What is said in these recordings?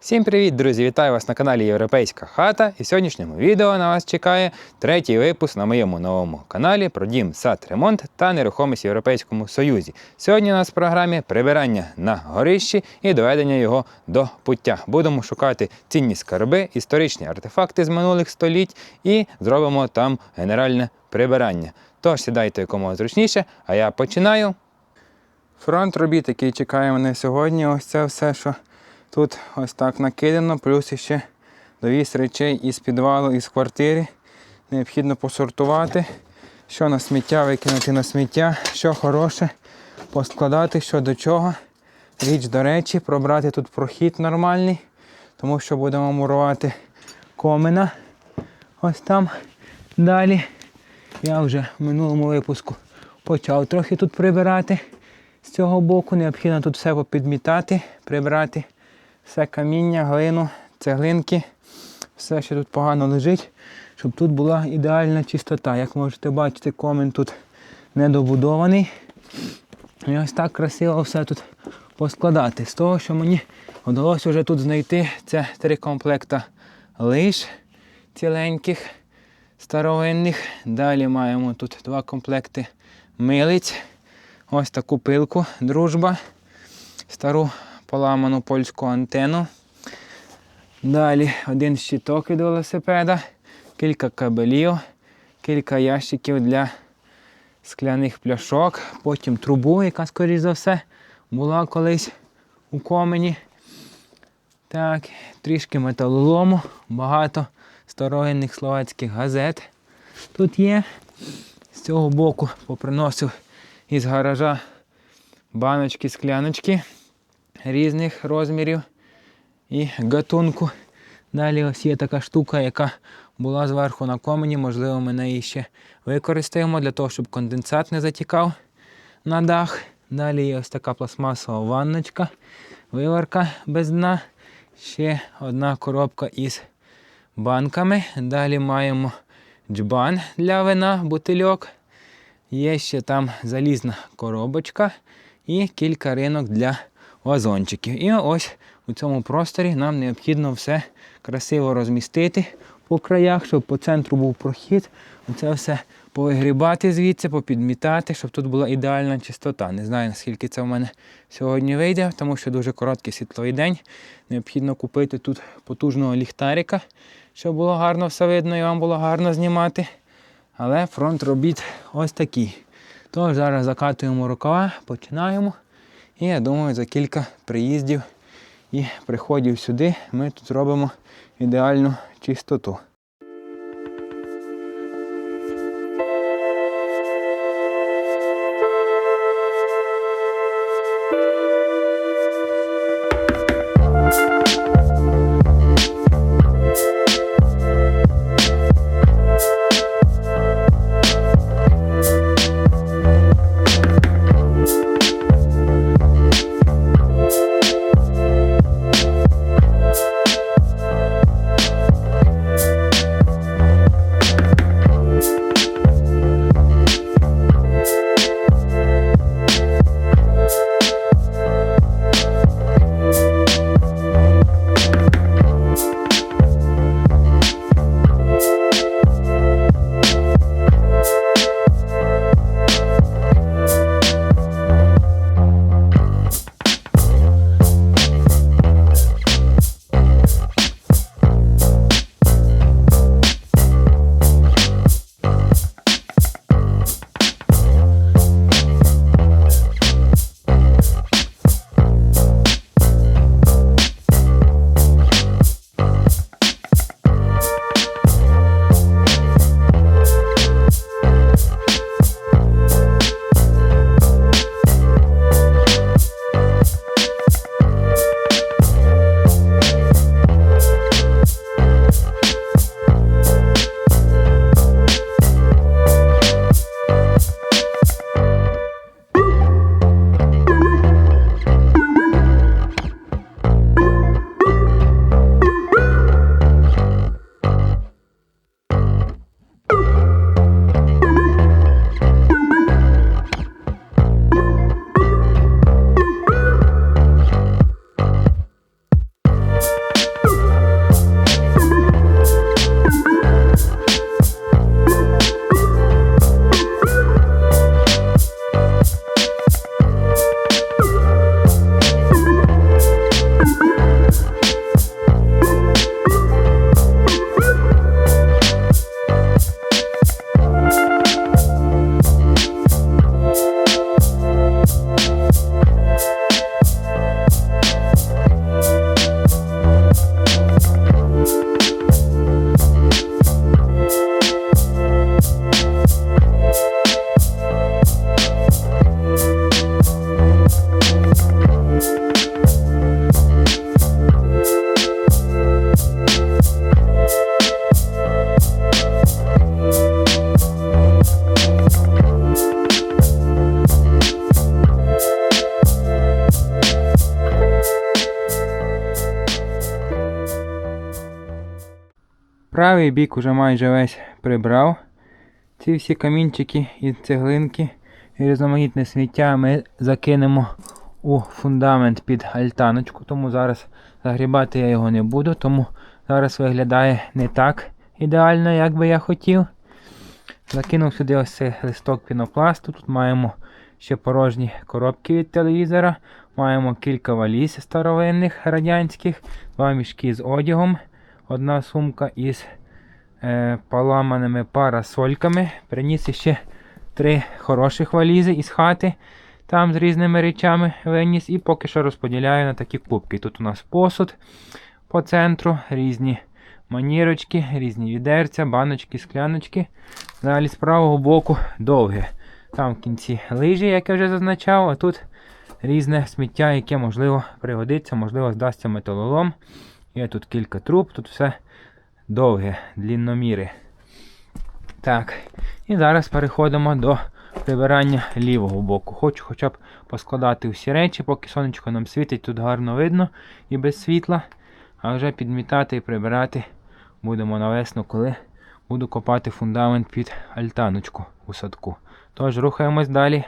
Всім привіт, друзі! Вітаю вас на каналі Європейська хата. І в сьогоднішньому відео на вас чекає третій випуск на моєму новому каналі про дім, сад, ремонт та нерухомість в Європейському Союзі. Сьогодні у нас в програмі прибирання на горищі і доведення його до пуття. Будемо шукати цінні скарби, історичні артефакти з минулих століть і зробимо там генеральне прибирання. Тож сідайте якомога зручніше, а я починаю. Фронт робіт, який чекає мене сьогодні, ось це все, що тут ось так накидано, плюс ще довіз речей із підвалу, із квартири. Необхідно посортувати, що на сміття викинути на сміття, що хороше, поскладати, що до чого. Річ до речі, пробрати тут прохід нормальний, тому що будемо мурувати комина. Ось там далі. Я вже в минулому випуску почав трохи тут прибирати. З цього боку необхідно тут все попідмітати, прибрати все каміння, глину, цеглинки, все, що тут погано лежить, щоб тут була ідеальна чистота. Як можете бачити, комін тут недобудований. І ось так красиво все тут поскладати. З того, що мені вдалося вже тут знайти, це три комплекта лиш ціленьких, старовинних. Далі маємо тут два комплекти милиць. Ось таку пилку, дружба, стару поламану польську антенну. Далі один щиток від велосипеда, кілька кабелів, кілька ящиків для скляних пляшок, потім трубу, яка, скоріш за все, була колись у комені. Так, трішки металолому, багато старовинних словацьких газет тут є. З цього боку поприносив із гаража баночки, скляночки різних розмірів і гатунку. Далі ось є така штука, яка була зверху на комені. Можливо, ми неї ще використаємо для того, щоб конденсат не затікав на дах. Далі є ось така пластмасова ванночка, виварка без дна. Ще одна коробка із банками. Далі маємо джбан для вина, бутильок. Є ще там залізна коробочка і кілька ринок для вазончиків. І ось у цьому просторі нам необхідно все красиво розмістити по краях, щоб по центру був прохід. Оце все повигрібати звідси, попідмітати, щоб тут була ідеальна чистота. Не знаю, наскільки це в мене сьогодні вийде, тому що дуже короткий світловий день. Необхідно купити тут потужного ліхтарика, щоб було гарно все видно і вам було гарно знімати. Але фронт робіт ось такий. Тож зараз закатуємо рукава, починаємо. І я думаю, за кілька приїздів і приходів сюди ми тут зробимо ідеальну чистоту. Правий бік уже майже весь прибрав. Ці всі камінчики і цеглинки і різноманітне сміття ми закинемо у фундамент під альтаночку, тому зараз загрібати я його не буду, тому зараз виглядає не так ідеально, як би я хотів. Закинув сюди ось цей листок пінопласту. Тут маємо ще порожні коробки від телевізора. Маємо кілька валіз старовинних радянських, два мішки з одягом, одна сумка із е, поламаними парасольками. Приніс ще три хороших валізи із хати, там з різними речами виніс. І поки що розподіляю на такі кубки. Тут у нас посуд по центру, різні манірочки, різні відерця, баночки, скляночки. Далі з правого боку довге. Там в кінці лижі, як я вже зазначав, а тут різне сміття, яке можливо пригодиться, можливо, здасться металолом. Є тут кілька труб, тут все довге, длінноміри. Так, і зараз переходимо до прибирання лівого боку. Хочу хоча б поскладати всі речі, поки сонечко нам світить, тут гарно видно і без світла. А вже підмітати і прибирати будемо на весну, коли буду копати фундамент під альтаночку у садку. Тож рухаємось далі.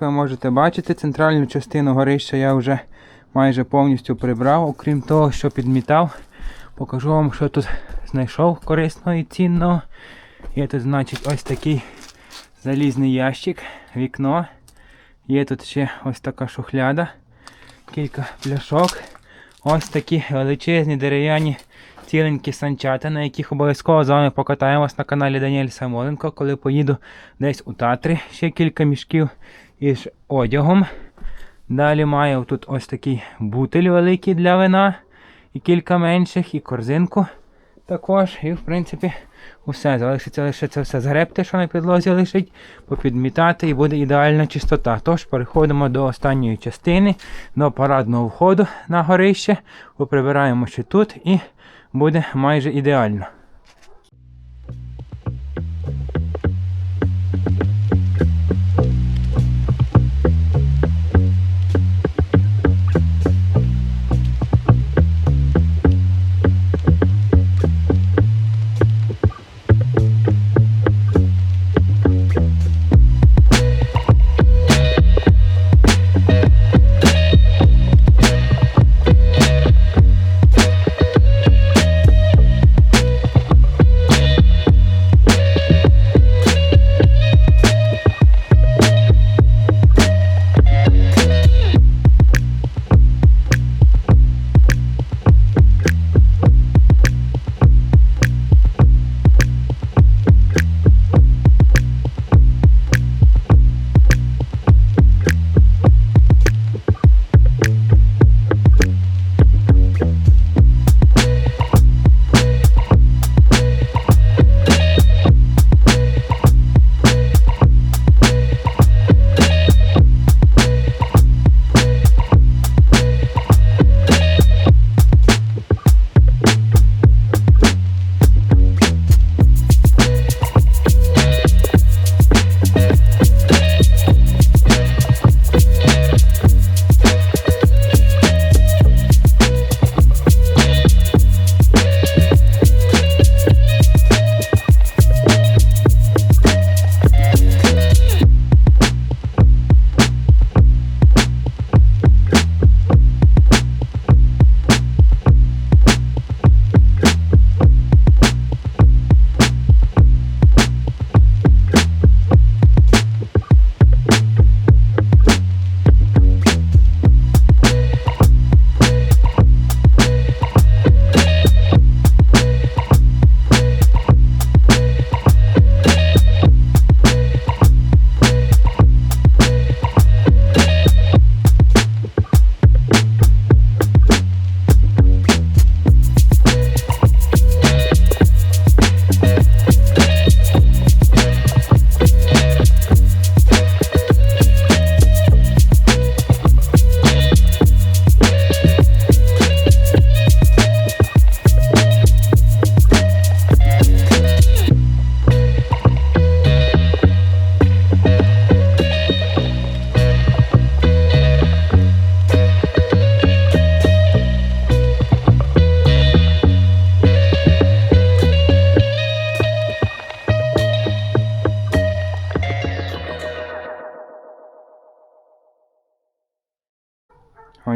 Як ви можете бачити, центральну частину горища я вже майже повністю прибрав, окрім того, що підмітав. Покажу вам, що тут знайшов корисного і цінного. Є тут, значить, ось такий залізний ящик, вікно. Є тут ще ось така шухляда, кілька пляшок. Ось такі величезні дерев'яні ціленькі санчата, на яких обов'язково з вами покатаємось на каналі Даніель Самоленко, коли поїду десь у Татри. Ще кілька мішків із одягом. Далі маю тут ось такий бутиль великий для вина, і кілька менших, і корзинку також. І, в принципі, усе. Залишиться лише це все згребти, що на підлозі лишить, попідмітати і буде ідеальна чистота. Тож переходимо до останньої частини, до парадного входу на горище. Поприбираємо ще тут і буде майже ідеально.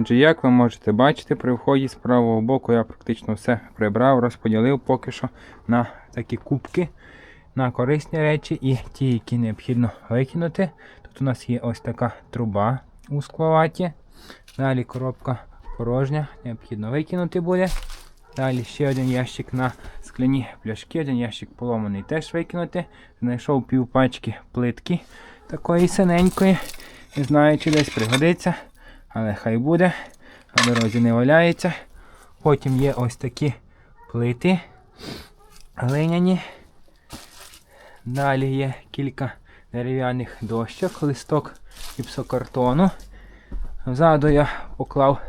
Отже, як ви можете бачити, при вході з правого боку я практично все прибрав, розподілив поки що на такі кубки, на корисні речі і ті, які необхідно викинути. Тут у нас є ось така труба у скловаті. Далі коробка порожня, необхідно викинути буде. Далі ще один ящик на скляні пляшки, один ящик поломаний теж викинути. Знайшов пів пачки плитки такої синенької. Не знаю, чи десь пригодиться, але хай буде. На дорозі не валяється. Потім є ось такі плити глиняні. Далі є кілька дерев'яних дощок, листок гіпсокартону. Ззаду я поклав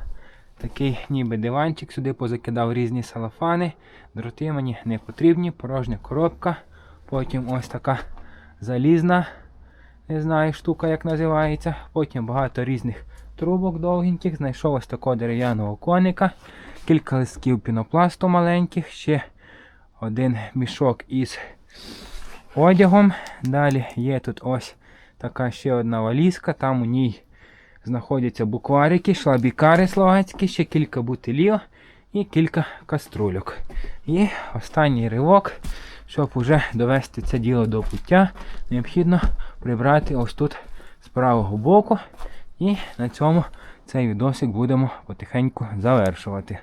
такий ніби диванчик, сюди позакидав різні салафани. Дроти мені не потрібні, порожня коробка. Потім ось така залізна, не знаю, штука як називається. Потім багато різних трубок довгеньких. Знайшов ось такого дерев'яного коника, кілька листків пінопласту маленьких, ще один мішок із одягом. Далі є тут ось така ще одна валізка, там у ній знаходяться букварики, шлабікари словацькі, ще кілька бутилів і кілька каструльок. І останній ривок, щоб уже довести це діло до пуття, необхідно прибрати ось тут з правого боку. І на цьому цей відосик будемо потихеньку завершувати.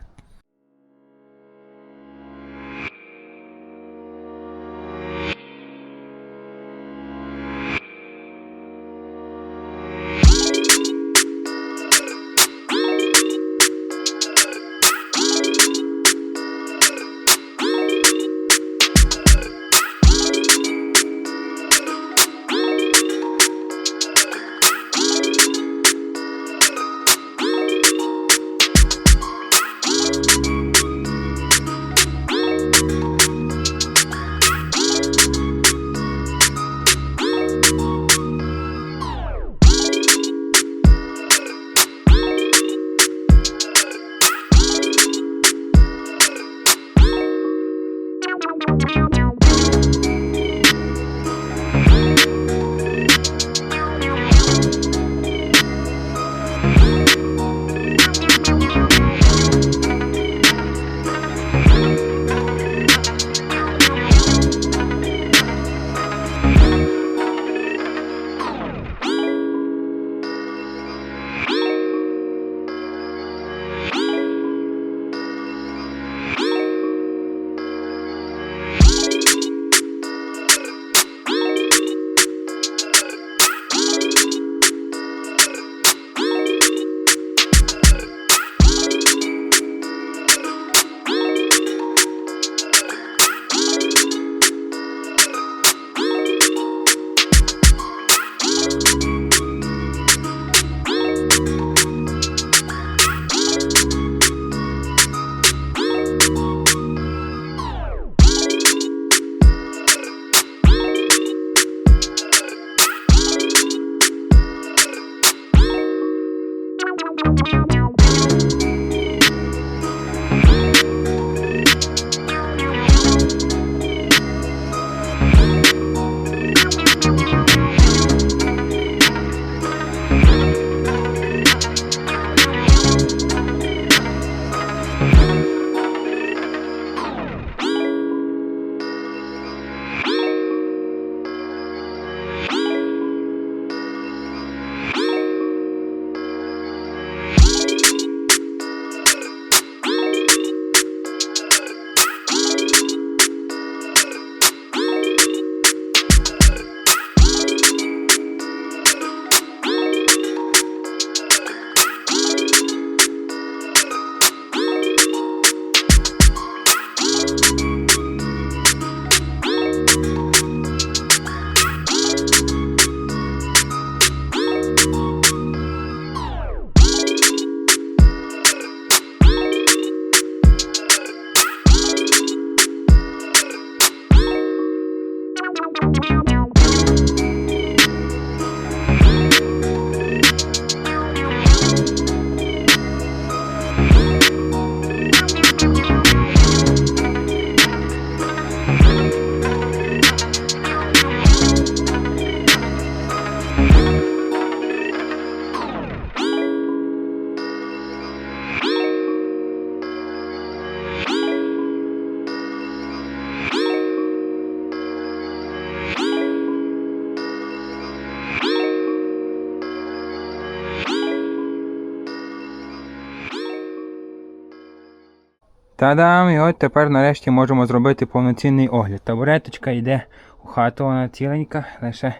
Та-дам! І от тепер нарешті можемо зробити повноцінний огляд. Табуреточка йде у хату, вона ціленька, лише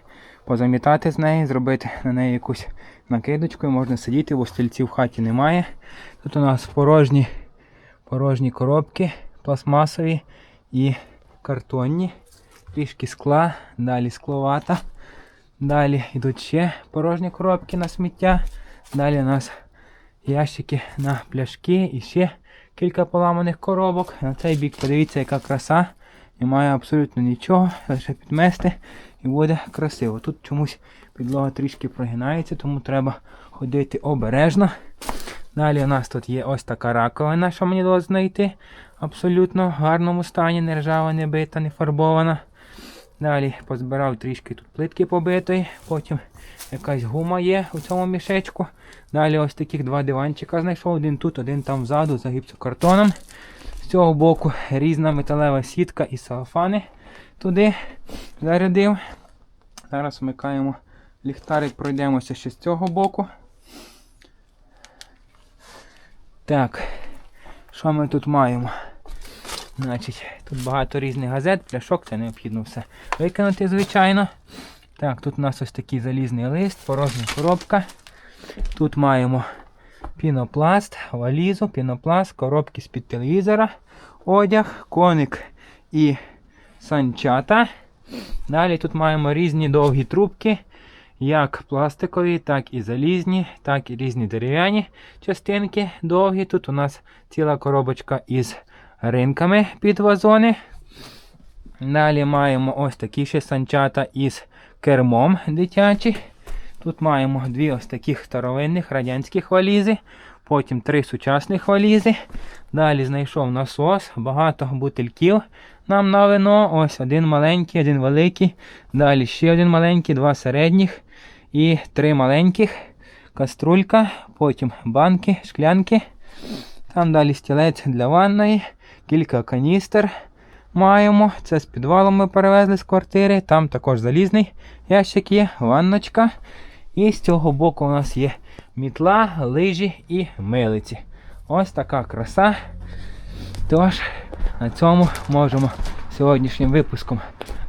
позамітати з неї, зробити на неї якусь накидочку і можна сидіти, бо стільців в хаті немає. Тут у нас порожні, порожні коробки, пластмасові і картонні, трішки скла, далі скловата. Далі йдуть ще порожні коробки на сміття. Далі у нас ящики на пляшки і ще кілька поламаних коробок. На цей бік подивіться, яка краса. Немає абсолютно нічого, лише підмести і буде красиво. Тут чомусь підлога трішки прогинається, тому треба ходити обережно. Далі у нас тут є ось така раковина, що мені вдалося знайти. Абсолютно в гарному стані, не ржава, не бита, не фарбована. Далі позбирав трішки тут плитки побитої, потім якась гума є у цьому мішечку. Далі ось таких два диванчика знайшов, один тут, один там ззаду за гіпсокартоном. З цього боку різна металева сітка і сарафани туди зарядив. Зараз вмикаємо ліхтарик, пройдемося ще з цього боку. Так, що ми тут маємо? Значить, тут багато різних газет, пляшок, це необхідно все викинути, звичайно. Так, тут у нас ось такий залізний лист, порожня коробка. Тут маємо пінопласт, валізу, пінопласт, коробки з-під телевізора, одяг, коник і санчата. Далі тут маємо різні довгі трубки, як пластикові, так і залізні, так і різні дерев'яні частинки довгі. Тут у нас ціла коробочка із ринками під вазони. Далі маємо ось такі ще санчата із кермом дитячі. Тут маємо дві ось таких старовинних радянських валізи, потім три сучасних валізи. Далі знайшов насос, багато бутильків нам на вино. Ось один маленький, один великий. Далі ще один маленький, два середніх і три маленьких. Каструлька, потім банки, шклянки. Там далі стілець для ванної, кілька каністр маємо. Це з підвалом ми перевезли з квартири. Там також залізний ящик є, ванночка. І з цього боку у нас є мітла, лижі і милиці. Ось така краса. Тож, на цьому можемо сьогоднішнім випуском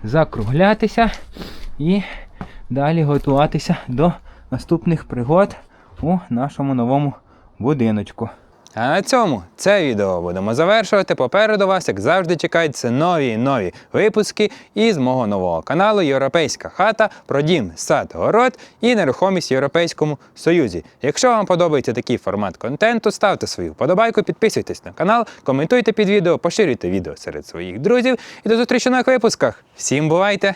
закруглятися і далі готуватися до наступних пригод у нашому новому будиночку. А на цьому це відео будемо завершувати. Попереду вас, як завжди, чекаються нові нові випуски із мого нового каналу Європейська хата про дім, сад, город і нерухомість в Європейському Союзі. Якщо вам подобається такий формат контенту, ставте свою вподобайку, підписуйтесь на канал, коментуйте під відео, поширюйте відео серед своїх друзів і до зустрічі на випусках. Всім бувайте!